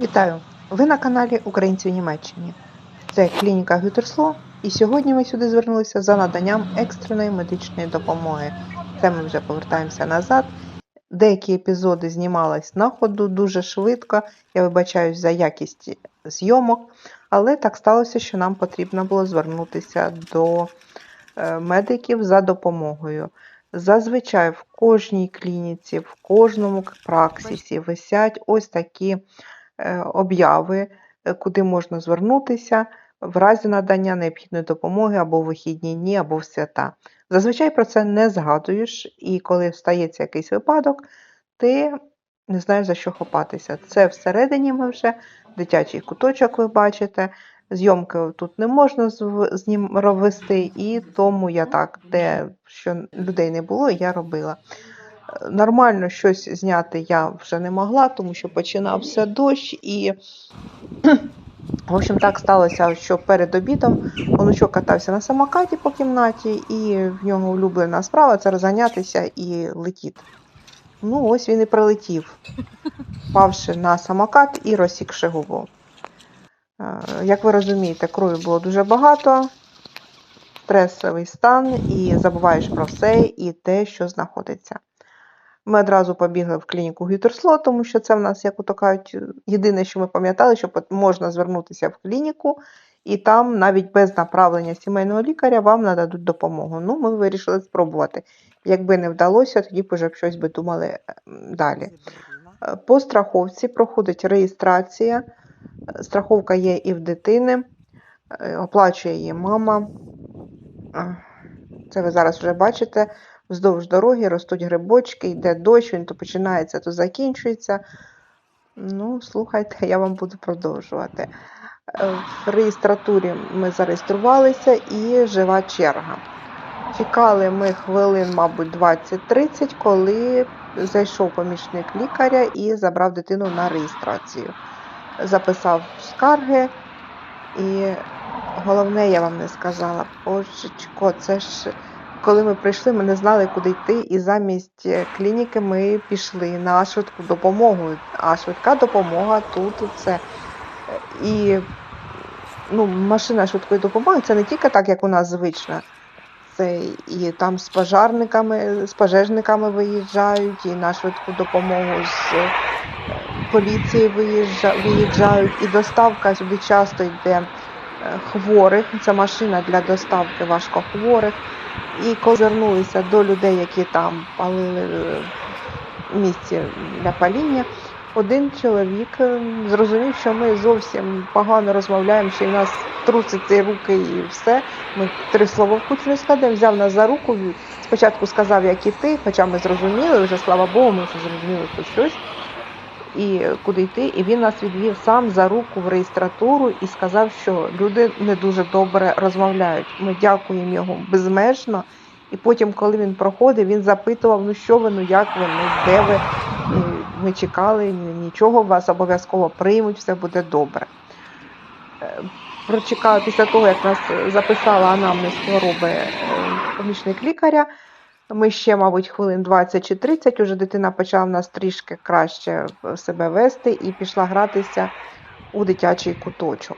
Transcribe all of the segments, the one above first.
Вітаю! Ви на каналі Українці в Німеччині. Це клініка Гютерсло, і сьогодні ми сюди звернулися за наданням екстреної медичної допомоги. Це ми вже повертаємося назад. Деякі епізоди знімались на ходу дуже швидко. Я вибачаюсь за якість зйомок, але так сталося, що нам потрібно було звернутися до е, медиків за допомогою. Зазвичай в кожній клініці, в кожному праксисі висять ось такі обяви, е, куди можна звернутися в разі надання необхідної допомоги або в вихідні дні, або в свята. Зазвичай про це не згадуєш, і коли стається якийсь випадок, ти не знаєш за що хопатися. Це всередині ми вже дитячий куточок, ви бачите. Зйомки тут не можна зв- знім ровести, і тому я так, де що людей не було, я робила. Нормально щось зняти я вже не могла, тому що починався дощ, і в общем так сталося, що перед обідом онучок катався на самокаті по кімнаті, і в нього улюблена справа це розганятися і летіти. Ну, ось він і прилетів, впавши на самокат і розсікши губу. Е, Як ви розумієте, крові було дуже багато, стресовий стан, і забуваєш про все і те, що знаходиться. Ми одразу побігли в клініку Гютерсло, тому що це в нас, як ото кажуть, єдине, що ми пам'ятали, що можна звернутися в клініку, і там навіть без направлення сімейного лікаря вам нададуть допомогу. Ну, ми вирішили спробувати. Якби не вдалося, тоді б вже щось би думали ем, далі. Е, По страховці проходить реєстрація. Е, Страховка є і в дитини, е, оплачує її мама. Е, Це ви зараз вже бачите. Вздовж дороги ростуть грибочки, йде дощ, він то починається, то закінчується. Ну, слухайте, я вам буду продовжувати. Е, В реєстратурі ми зареєструвалися і жива черга. Чекали ми хвилин, мабуть, 20-30, коли зайшов помічник лікаря і забрав дитину на реєстрацію. Записав скарги, і головне, я вам не сказала, божечко, це ж коли ми прийшли, ми не знали, куди йти, і замість е, клініки ми пішли на швидку допомогу. А швидка допомога тут це. І ну, машина швидкої допомоги це не тільки так, як у нас звично. Це і там з пожарниками, з пожежниками виїжджають, і на швидку допомогу з е, поліції виїжджа, виїжджають, і доставка сюди часто йде е, хворих. Це машина для доставки важкохворих. І коли звернулися до людей, які там палили е, місці для паління, один чоловік е, зрозумів, що ми зовсім погано розмовляємо, що в нас труситься руки і все. Ми три слова в кучу не складемо, взяв нас за руку. Спочатку сказав, як іти, хоча ми зрозуміли, вже слава Богу, ми вже зрозуміли хоч щось. І куди йти, і він нас відвів сам за руку в реєстратуру і сказав, що люди не дуже добре розмовляють. Ми дякуємо йому безмежно. І потім, коли він проходив, він запитував, ну що ви, ну як ви, ну де ви? І Ми чекали, нічого вас обов'язково приймуть, все буде добре. Е, Прочекали після того, як нас записала анамнез хвороби е, помічник лікаря. Ми ще, мабуть, хвилин 20 чи 30, уже дитина почала в нас трішки краще себе вести і пішла гратися у дитячий куточок.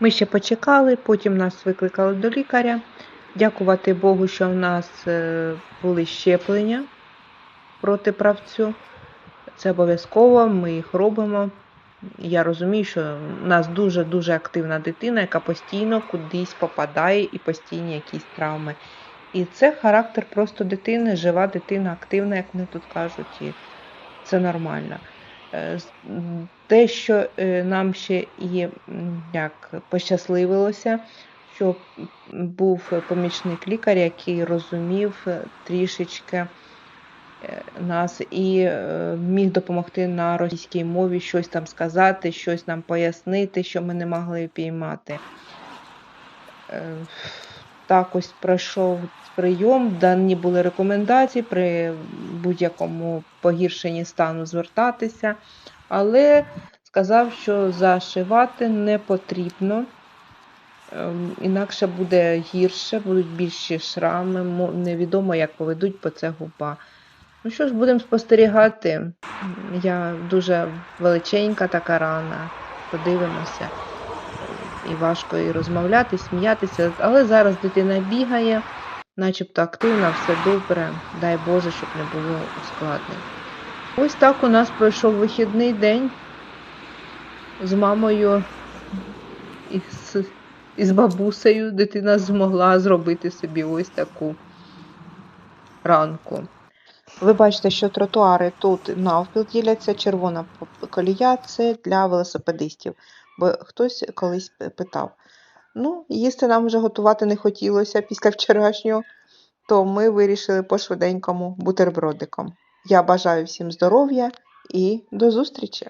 Ми ще почекали, потім нас викликали до лікаря. Дякувати Богу, що в нас е, були щеплення проти правцю. Це обов'язково, ми їх робимо. Я розумію, що в нас дуже-дуже активна дитина, яка постійно кудись попадає і постійні якісь травми. І це характер просто дитини, жива дитина, активна, як вони тут кажуть, і це нормально. Е, Те, що е, нам ще і як пощасливилося, що був помічник лікаря, який розумів е, трішечки нас і міг допомогти на російській мові щось там сказати, щось нам пояснити, що ми не могли піймати. Так ось пройшов прийом, дані були рекомендації при будь-якому погіршенні стану звертатися, але сказав, що зашивати не потрібно. Ем, Інакше буде гірше, будуть більші шрами, невідомо, як поведуть, бо це губа. Ну що ж, будемо спостерігати. Я дуже величенька така рана. Подивимося. І важко і розмовляти, і сміятися. Але зараз дитина бігає, начебто активна, все добре. Дай Боже, щоб не було ускладнень. Ось так у нас пройшов вихідний день з мамою і з, і з бабусею. Дитина змогла зробити собі ось таку ранку. Ви бачите, що тротуари тут навпіл діляться, червона колія це для велосипедистів, бо хтось колись питав. Ну, їсти нам вже готувати не хотілося після вчорашнього, то ми вирішили по швиденькому бутербродиком. Я бажаю всім здоров'я і до зустрічі!